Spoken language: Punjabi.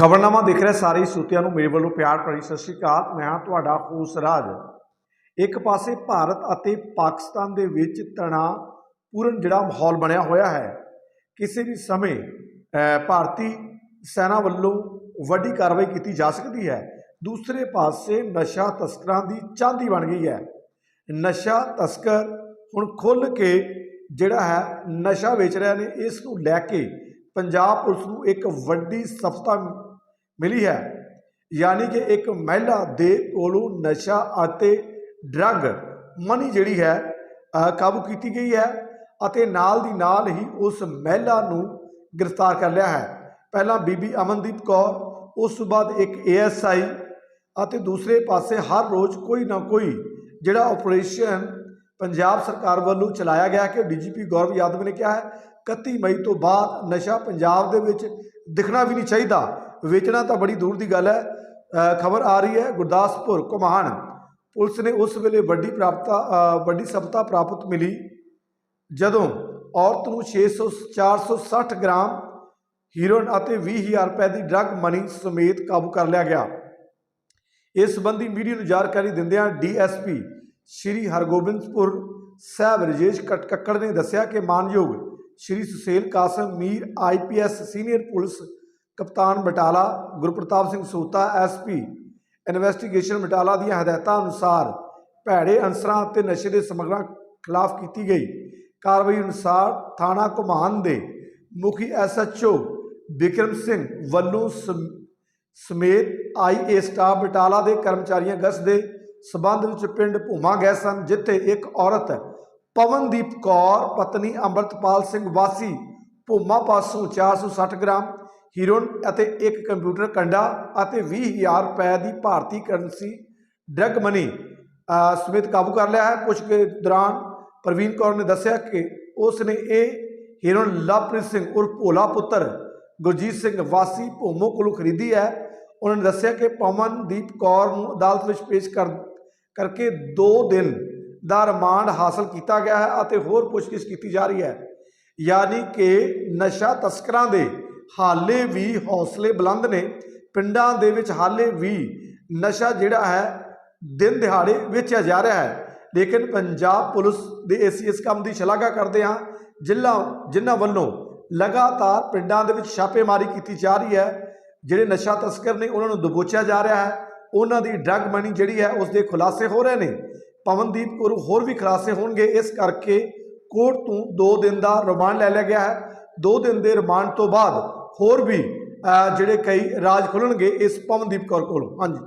ਖਬਰਨਾਮਾ ਦੇਖ ਰਹੇ, ਸਾਰੇ ਸਰੋਤਿਆਂ ਨੂੰ ਮੇਰੇ ਵੱਲੋਂ ਪਿਆਰ ਭਰੀ ਸਤਿ ਸ਼੍ਰੀ ਅਕਾਲ। ਮੈਂ ਹਾਂ ਤੁਹਾਡਾ ਹੋਸ ਰਾਜ। ਇੱਕ ਪਾਸੇ ਭਾਰਤ ਅਤੇ ਪਾਕਿਸਤਾਨ ਦੇ ਵਿੱਚ ਤਣਾਅਪੂਰਨ ਜਿਹੜਾ ਮਾਹੌਲ ਬਣਿਆ ਹੋਇਆ ਹੈ, ਕਿਸੇ ਵੀ ਸਮੇਂ ਭਾਰਤੀ ਸੈਨਾ ਵੱਲੋਂ ਵੱਡੀ ਕਾਰਵਾਈ ਕੀਤੀ ਜਾ ਸਕਦੀ ਹੈ। ਦੂਸਰੇ ਪਾਸੇ ਨਸ਼ਾ ਤਸਕਰਾਂ ਦੀ ਚਾਂਦੀ ਬਣ ਗਈ ਹੈ। ਨਸ਼ਾ ਤਸਕਰ ਹੁਣ ਖੁੱਲ ਕੇ ਜਿਹੜਾ ਹੈ, ਨਸ਼ਾ ਵੇਚ ਰਹੇ ਨੇ। ਇਸ ਨੂੰ ਲੈ ਕੇ ਪੰਜਾਬ ਪੁਲਿਸ ਨੂੰ ਇੱਕ ਵੱਡੀ ਸਫਲਤਾ ਮਿਲੀ ਹੈ। ਯਾਨੀ ਕਿ ਇੱਕ ਮਹਿਲਾ ਦੇ ਕੋਲੋਂ ਨਸ਼ਾ ਅਤੇ ਡਰੱਗ ਮਨੀ ਜਿਹੜੀ ਹੈ ਕਾਬੂ ਕੀਤੀ ਗਈ ਹੈ ਅਤੇ ਨਾਲ ਦੀ ਨਾਲ ਹੀ ਉਸ ਮਹਿਲਾ ਨੂੰ ਗ੍ਰਿਫਤਾਰ ਕਰ ਲਿਆ ਹੈ। ਪਹਿਲਾਂ ਬੀਬੀ ਅਮਨਦੀਪ ਕੌਰ, ਉਸ ਤੋਂ ਬਾਅਦ ਇੱਕ ਏਐਸਆਈ ਅਤੇ ਦੂਸਰੇ ਪਾਸੇ ਹਰ ਰੋਜ਼ ਕੋਈ ਨਾ ਕੋਈ ਜਿਹੜਾ ਆਪਰੇਸ਼ਨ ਪੰਜਾਬ ਸਰਕਾਰ ਵੱਲੋਂ ਚਲਾਇਆ ਗਿਆ ਕਿ ਡੀਜੀਪੀ ਗੌਰਵ ਯਾਦਵ ਨੇ ਕਿਹਾ ਹੈ 31 ਮਈ ਤੋਂ ਬਾਅਦ ਨਸ਼ਾ ਪੰਜਾਬ ਦੇ ਵਿੱਚ ਦਿਖਣਾ ਵੀ ਨਹੀਂ ਚਾਹੀਦਾ। ਵੇਚਣਾ ਤਾਂ ਬੜੀ ਦੂਰ ਦੀ ਗੱਲ ਹੈ। ਖਬਰ ਆ ਰਹੀ ਹੈ ਗੁਰਦਾਸਪੁਰ ਘੁਮਾਣ। ਪੁਲਿਸ ਨੇ ਉਸ ਵੇਲੇ ਵੱਡੀ ਪ੍ਰਾਪਤਾ ਵੱਡੀ ਸਫਲਤਾ ਪ੍ਰਾਪਤ ਮਿਲੀ। ਜਦੋਂ ਔਰਤ ਨੂੰ 600 460 ਗ੍ਰਾਮ ਹੀਰੋਇਨ ਅਤੇ 20000 ਰੁਪਏ ਦੀ ਡਰੱਗ ਮਨੀ ਸਮੇਤ ਕਾਬੂ ਕਰ ਲਿਆ ਗਿਆ। ਇਸ ਸੰਬੰਧੀ ਮੀਡੀਆ ਨੂੰ ਜਾਣਕਾਰੀ ਦਿੰਦਿਆਂ ਡੀਐਸਪੀ ਸ਼੍ਰੀ ਹਰਗੋਬਿੰਦਪੁਰ ਸਾਹਿਬ ਰਜੇਸ਼ ਕਟਕੱਕੜ ਨੇ ਦੱਸਿਆ ਕਿ ਮਾਨਯੋਗ Shri Suhail Qasim, Mir IPS senior police ਕਪਤਾਨ ਬਟਾਲਾ ਗੁਰਪ੍ਰਤਾਪ ਸਿੰਘ ਸੋਤਾ ਐਸਪੀ ਇਨਵੈਸਟੀਗੇਸ਼ਨ ਬਟਾਲਾ ਦੀਆਂ ਹਦਾਇਤਾਂ ਅਨੁਸਾਰ ਭੈੜੇ ਅਨਸਰਾਂ ਅਤੇ ਨਸ਼ੇ ਦੇ ਸਮਗਰਾਂ ਖਿਲਾਫ ਕੀਤੀ ਗਈ। ਕਾਰਵਾਈ ਅਨੁਸਾਰ ਥਾਣਾ ਘੁਮਾਨ ਦੇ ਮੁਖੀ ਐਸਐਚਓ ਵਿਕਰਮ ਸਿੰਘ ਵੱਲੋਂ ਸਮ- ਸਮੇਤ ਆਈਏ ਸਟਾਫ ਬਟਾਲਾ ਦੇ ਕਰਮਚਾਰੀਆਂ ਗਸ਼ਤ ਦੇ ਸਬੰਧ ਵਿੱਚ ਪਿੰਡ ਭੂਮਾ ਗਏ ਸਨ, ਜਿੱਥੇ ਇੱਕ ਔਰਤ ਪਵਨਦੀਪ ਕੌਰ, ਪਤਨੀ ਅੰਮ੍ਰਿਤਪਾਲ ਸਿੰਘ ਵਾਸੀ, ਭੂਮਾ ਪਾਸੋਂ 460 ਗ੍ਰਾਮ ਹੀਰੋਨ ਅਤੇ ਇੱਕ ਕੰਪਿਊਟਰ ਕੰਡਾ ਅਤੇ 20000 ਰੁਪਏ ਦੀ ਭਾਰਤੀ ਕਰੰਸੀ ਡਰਗ ਮਨੀ ਅ, ਸਮੇਤ ਕਾਬੂ ਕਰ ਲਿਆ ਹੈ। ਪੁੱਛ ਕੇ ਦੌਰਾਨ ਪ੍ਰਵੀਨ ਕੌਰ ਨੇ ਦੱਸਿਆ ਕਿ ਉਸ ਨੇ ਇਹ ਹੀਰੋਨ ਲਵਪ੍ਰੀਤ ਸਿੰਘ ਉਰਫ ਭੋਲਾ ਪੁੱਤਰ ਗੁਰਜੀਤ ਸਿੰਘ ਵਾਸੀ ਭੋਮੋ ਕੋਲੋਂ ਖਰੀਦੀ ਹੈ। ਉਹਨਾਂ ਨੇ ਦੱਸਿਆ ਕਿ ਪਵਨਦੀਪ ਕੌਰ ਨੂੰ ਅਦਾਲਤ ਵਿੱਚ ਪੇਸ਼ ਕਰ ਕਰਕੇ 2 ਦਿਨ ਦਾ ਰਿਮਾਂਡ ਹਾਸਲ ਕੀਤਾ ਗਿਆ ਹੈ ਅਤੇ ਹੋਰ ਪੁੱਛਗਿੱਛ ਕੀਤੀ ਜਾ ਰਹੀ ਹੈ। ਯਾਨੀ ਕਿ ਨਸ਼ਾ ਤਸਕਰਾਂ ਦੇ ਹਾਲੇ ਵੀ ਹੌਸਲੇ ਬੁਲੰਦ ਨੇ। ਪਿੰਡਾਂ ਦੇ ਵਿੱਚ ਹਾਲੇ ਵੀ ਨਸ਼ਾ ਜਿਹੜਾ ਹੈ, ਦਿਨ ਦਿਹਾੜੇ ਵੇਚਿਆ ਜਾ ਰਿਹਾ ਹੈ। ਲੇਕਿਨ ਪੰਜਾਬ ਪੁਲਿਸ ਦੇ ਅਸੀਂ ਇਸ ਕੰਮ ਦੀ ਸ਼ਲਾਘਾ ਕਰਦੇ ਹਾਂ। ਜ਼ਿਲ੍ਹਾ, ਜਿਨ੍ਹਾਂ ਵੱਲੋਂ ਲਗਾਤਾਰ ਪਿੰਡਾਂ ਦੇ ਵਿੱਚ ਛਾਪੇਮਾਰੀ ਕੀਤੀ ਜਾ ਰਹੀ ਹੈ, ਜਿਹੜੇ ਨਸ਼ਾ ਤਸਕਰ ਨੇ, ਉਹਨਾਂ ਨੂੰ ਦਬੋਚਿਆ ਜਾ ਰਿਹਾ ਹੈ। ਉਹਨਾਂ ਦੀ ਡਰੱਗ ਮਨੀ ਜਿਹੜੀ ਹੈ, ਉਸ ਦੇ ਖੁਲਾਸੇ ਹੋ ਰਹੇ ਨੇ। ਪਵਨਦੀਪ ਕੋਲ ਹੋਰ ਵੀ ਖੁਲਾਸੇ ਹੋਣਗੇ। ਇਸ ਕਰਕੇ ਕੋਰਟ ਤੋਂ 2 ਦਿਨ ਦਾ ਰਿਮਾਂਡ ਲੈ ਲਿਆ ਗਿਆ ਹੈ। 2 ਦਿਨ ਦੇ ਰਿਮਾਂਡ ਤੋਂ ਬਾਅਦ ਹੋਰ ਵੀ ਜਿਹੜੇ ਕਈ ਰਾਜ ਖੁੱਲਣਗੇ ਇਸ ਪਵਨਦੀਪ ਕੌਰ ਕੋਲੋਂ। ਹਾਂਜੀ।